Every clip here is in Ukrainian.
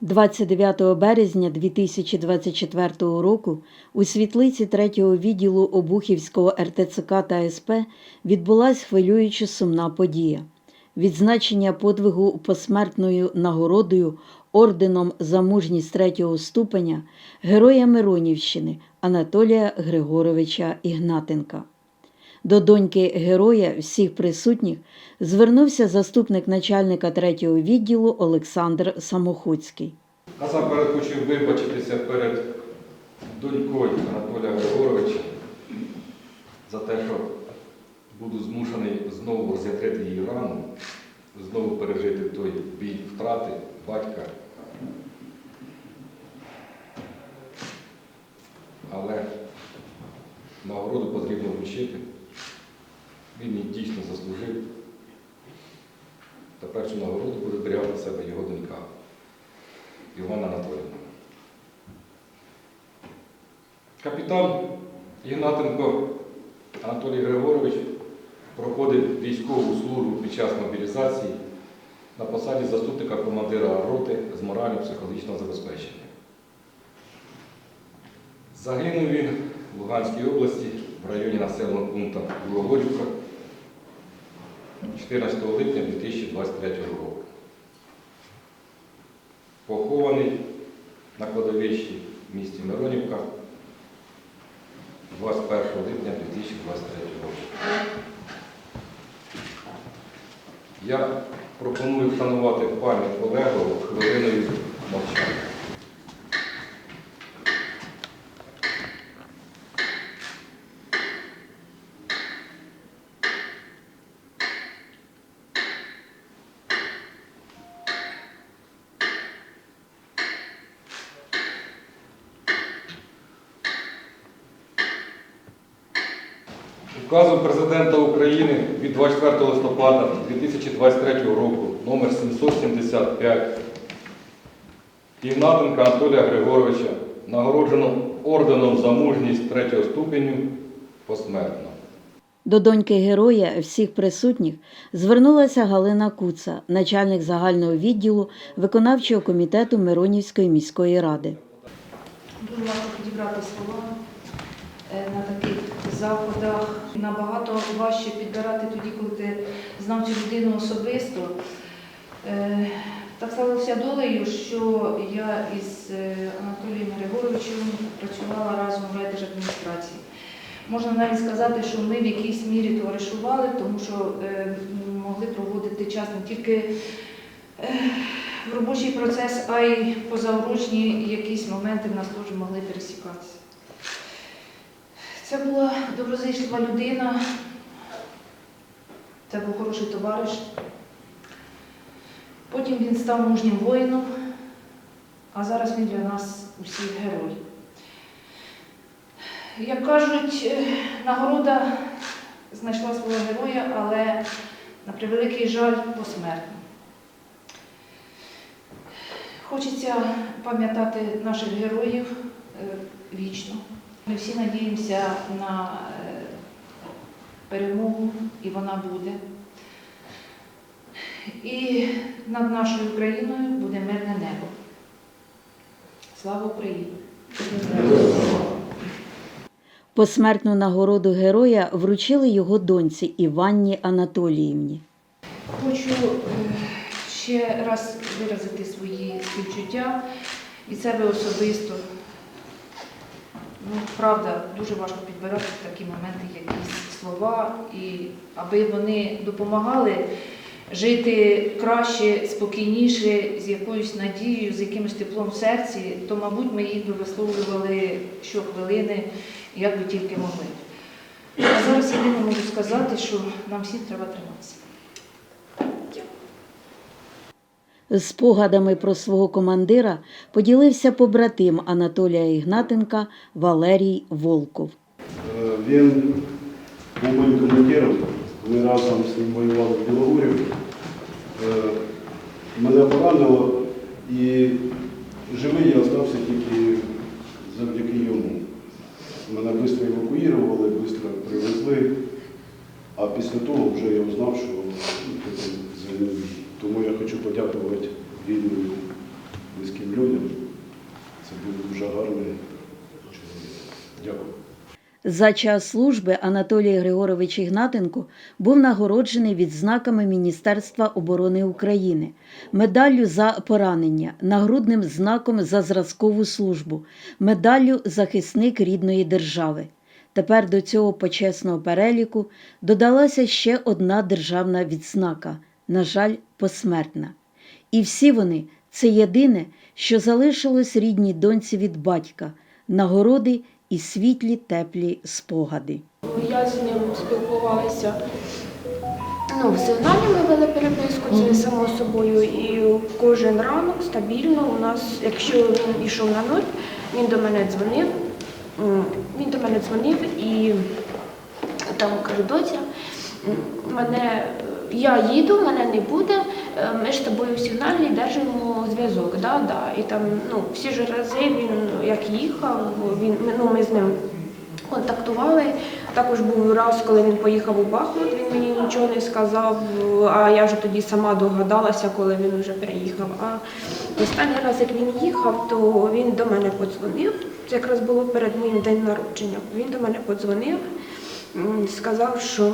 29 березня 2024 року у світлиці 3-го відділу Обухівського РТЦК та СП відбулась хвилююча сумна подія. Відзначення подвигу посмертною нагородою орденом за мужність 3-го ступеня героя Миронівщини Анатолія Григоровича Ігнатенка. До доньки героя всіх присутніх звернувся заступник начальника 3-го відділу Олександр Самохуцький. Насамперед хочу вибачитися перед донькою Анатолія Григоровича за те, що буду змушений знову роз'ятрити її рану, знову пережити той біль втрати батька. Але нагороду потрібно вручити. Заслужив. Тепер цю нагороду буде зберігати в себе його донька. Івана Анатолійовна. Капітан Ігнатенко Анатолій Григорович проходив військову службу під час мобілізації на посаді заступника командира роти з морально-психологічного забезпечення. Загинув він в Луганській області в районі населеного пункту Білогорівка 14 липня 2023 року похований на кладовищі в місті Миронівка 21 липня 2023 року. Я пропоную вшанувати пам'ять Олегову хвилиною мовчання. Указом Президента України від 24 листопада 2023 року номер 775 Ігнатенка Анатолія Григоровича нагороджено орденом за мужність третього ступеню посмертно. До доньки героя всіх присутніх звернулася Галина Куца, начальник загального відділу виконавчого комітету Миронівської міської ради. Дуже важко підібрати слова е, на таких заходах. Набагато важче підбирати тоді, коли ти знав цю людину особисто. Е, Так сталося долею, що я із е, Анатолієм Григоровичем працювала разом в райдержадміністрації. Можна навіть сказати, що ми в якійсь мірі товаришували, тому що е, могли проводити час не тільки в робочий процес, а й позаурочні якісь моменти в нас теж могли пересікатися. Це була доброзичлива людина, це був хороший товариш. Потім він став мужнім воїном, а зараз він для нас усіх герой. Як кажуть, е, нагорода знайшла свого героя, але на превеликий жаль посмертно. Хочеться пам'ятати наших героїв е, вічно. Ми всі надіємося на е, перемогу, і вона буде. І над нашою країною буде мирне небо. Слава Україні! Посмертну нагороду героя вручили його доньці Іванні Анатоліївні. Хочу е, ще раз виразити свої співчуття від себе особисто. Ну, правда, дуже важко підбирати в такі моменти якісь слова, і аби вони допомагали жити краще, спокійніше, з якоюсь надією, з якимось теплом в серці, то, мабуть, ми їх би висловлювали щохвилини, як би тільки могли. А зараз єдине можу сказати, що нам всім треба триматися. З спогадами про свого командира поділився побратим Анатолія Ігнатенка Валерій Волков. Е, Він був моїм командиром, ми разом з ним воювали в Білогорівці. Е, Мене поранило і живий я залишився тільки завдяки йому. Мене швидко евакуювали, швидко привезли, а після того вже я узнав, що це загинув. Тому я хочу подякувати рідним, близьким людям. Це буде гарний чоловік. Дякую. За час служби Анатолій Григорович Ігнатенко був нагороджений відзнаками Міністерства оборони України, медаллю за поранення, нагрудним знаком за зразкову службу, медаллю захисник рідної держави. Тепер до цього почесного переліку додалася ще одна державна відзнака, на жаль, посмертна. І всі вони це єдине, що залишилось рідній доньці від батька, нагороди і світлі теплі спогади. Я з ним спілкувалася. Ну, в сигналі ми вели переписку, це само собою. І кожен ранок стабільно у нас, якщо він йшов на нуль, він до мене дзвонив. Він до мене дзвонив і там каже, доця, мене, я їду, мене не буде, е, ми ж з тобою в сигналі держимо зв'язок. Да, да. І там ну, всі ж рази він як їхав, він, ну, ми з ним контактували. Також був раз, коли він поїхав у Бахмут, він мені нічого не сказав, а я вже тоді сама догадалася, коли він вже приїхав. А останній раз, як він їхав, то він до мене подзвонив. Це якраз було перед моїм день народження. Він до мене подзвонив, сказав, що «Е,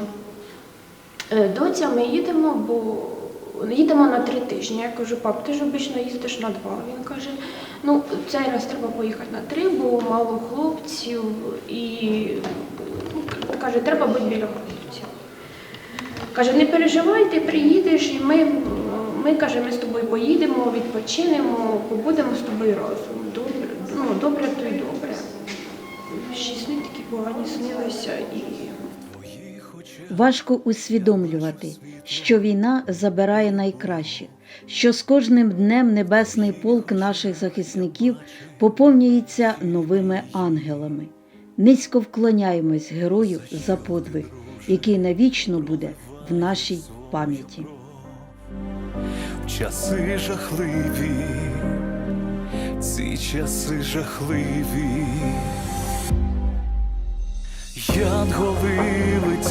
доця, ми їдемо, бо їдемо на три тижні. Я кажу, пап, ти ж обично їздиш на два. Він каже, ну цей раз треба поїхати на три, бо мало хлопців і ну, каже, треба бути біля хлопців. Каже, не переживай, ти приїдеш, і ми, ми каже, ми з тобою поїдемо, відпочинемо, побудемо з тобою разом. Добре, ну добре, то й добре. Ще сни такі погані снилися і. Важко усвідомлювати, що війна забирає найкраще, що з кожним днем небесний полк наших захисників поповнюється новими ангелами. Низько вклоняємось герою за подвиг, який навічно буде в нашій пам'яті. Часи жахливі, ці часи жахливі. Янголи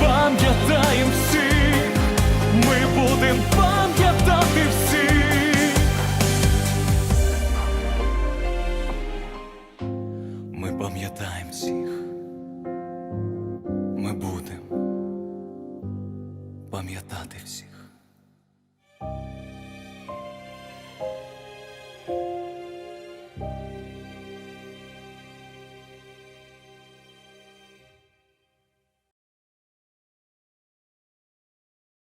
Пам'ятаємо всі, ми будемо пам'ятати всі. Ми пам'ятаємо всіх. Ми будемо пам'ятати всіх.